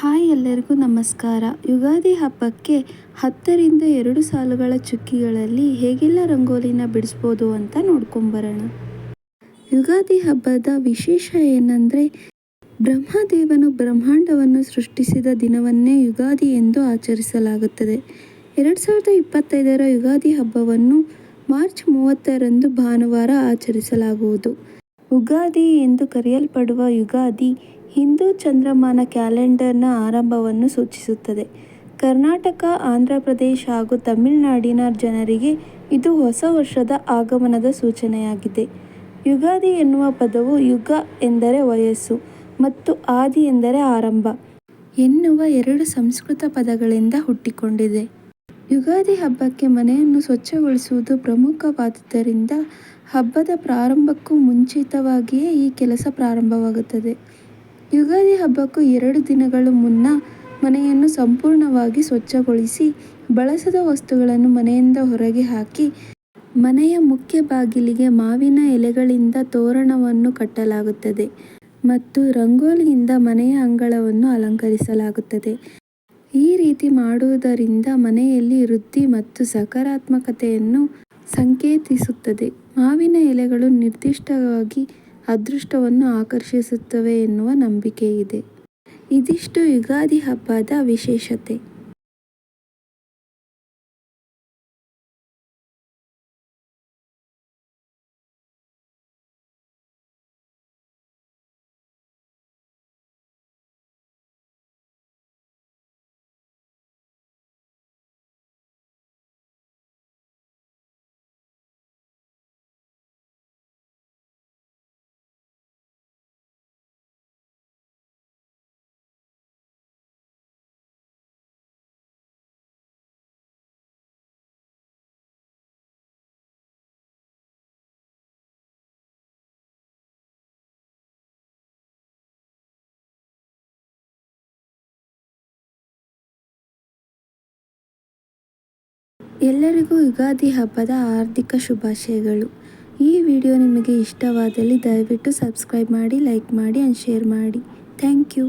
Hi ಎಲ್ಲರಿಗೂ ನಮಸ್ಕಾರ. ಯುಗಾದಿ ಹಬ್ಬಕ್ಕೆ ಹತ್ತರಿಂದ ಎರಡು ಸಾಲುಗಳ ಚುಕ್ಕಿಗಳಲ್ಲಿ ಹೇಗೆಲ್ಲ ರಂಗೋಲಿನ ಬಿಡಿಸ್ಬೋದು ಅಂತ ನೋಡ್ಕೊಂಬರೋಣ. ಯುಗಾದಿ ಹಬ್ಬದ ವಿಶೇಷ ಏನಂದರೆ, ಬ್ರಹ್ಮದೇವನು ಬ್ರಹ್ಮಾಂಡವನ್ನು ಸೃಷ್ಟಿಸಿದ ದಿನವನ್ನೇ ಯುಗಾದಿ ಎಂದು ಆಚರಿಸಲಾಗುತ್ತದೆ. ಎರಡು ಸಾವಿರದ ಇಪ್ಪತ್ತೈದರ ಯುಗಾದಿ ಹಬ್ಬವನ್ನು ಮಾರ್ಚ್ ಮೂವತ್ತರಂದು ಭಾನುವಾರ ಆಚರಿಸಲಾಗುವುದು. ಉಗಾದಿ ಎಂದು ಕರೆಯಲ್ಪಡುವ ಯುಗಾದಿ ಹಿಂದೂ ಚಂದ್ರಮಾನ ಕ್ಯಾಲೆಂಡರ್ನ ಆರಂಭವನ್ನು ಸೂಚಿಸುತ್ತದೆ. ಕರ್ನಾಟಕ, ಆಂಧ್ರ ಪ್ರದೇಶ ಹಾಗೂ ತಮಿಳುನಾಡಿನ ಜನರಿಗೆ ಇದು ಹೊಸ ವರ್ಷದ ಆಗಮನದ ಸೂಚನೆಯಾಗಿದೆ. ಯುಗಾದಿ ಎನ್ನುವ ಪದವು ಯುಗ ಎಂದರೆ ವಯಸ್ಸು ಮತ್ತು ಆದಿ ಎಂದರೆ ಆರಂಭ ಎನ್ನುವ ಎರಡು ಸಂಸ್ಕೃತ ಪದಗಳಿಂದ ಹುಟ್ಟಿಕೊಂಡಿದೆ. ಯುಗಾದಿ ಹಬ್ಬಕ್ಕೆ ಮನೆಯನ್ನು ಸ್ವಚ್ಛಗೊಳಿಸುವುದು ಪ್ರಮುಖವಾದುದರಿಂದ ಹಬ್ಬದ ಪ್ರಾರಂಭಕ್ಕೂ ಮುಂಚಿತವಾಗಿಯೇ ಈ ಕೆಲಸ ಪ್ರಾರಂಭವಾಗುತ್ತದೆ. ಯುಗಾದಿ ಹಬ್ಬಕ್ಕೂ ಎರಡು ದಿನಗಳು ಮುನ್ನ ಮನೆಯನ್ನು ಸಂಪೂರ್ಣವಾಗಿ ಸ್ವಚ್ಛಗೊಳಿಸಿ ಬಳಸದ ವಸ್ತುಗಳನ್ನು ಮನೆಯಿಂದ ಹೊರಗೆ ಹಾಕಿ ಮನೆಯ ಮುಖ್ಯ ಬಾಗಿಲಿಗೆ ಮಾವಿನ ಎಲೆಗಳಿಂದ ತೋರಣವನ್ನು ಕಟ್ಟಲಾಗುತ್ತದೆ ಮತ್ತು ರಂಗೋಲಿಯಿಂದ ಮನೆಯ ಅಂಗಳವನ್ನು ಅಲಂಕರಿಸಲಾಗುತ್ತದೆ. ಈ ರೀತಿ ಮಾಡುವುದರಿಂದ ಮನೆಯಲ್ಲಿ ವೃದ್ಧಿ ಮತ್ತು ಸಕಾರಾತ್ಮಕತೆಯನ್ನು ಸಂಕೇತಿಸುತ್ತದೆ. ಮಾವಿನ ಎಲೆಗಳು ನಿರ್ದಿಷ್ಟವಾಗಿ ಅದೃಷ್ಟವನ್ನು ಆಕರ್ಷಿಸುತ್ತವೆ ಎನ್ನುವ ನಂಬಿಕೆ ಇದೆ ಇದಿಷ್ಟು ಯುಗಾದಿ ಹಬ್ಬದ ವಿಶೇಷತೆ. ಎಲ್ಲರಿಗೂ ಯುಗಾದಿ ಹಬ್ಬದ ಹಾರ್ದಿಕ ಶುಭಾಶಯಗಳು. ಈ ವಿಡಿಯೋ ನಿಮಗೆ ಇಷ್ಟವಾದಲ್ಲಿ ದಯವಿಟ್ಟು ಸಬ್ಸ್ಕ್ರೈಬ್ ಮಾಡಿ, ಲೈಕ್ ಮಾಡಿ ಆ್ಯಂಡ್ ಶೇರ್ ಮಾಡಿ. Thank you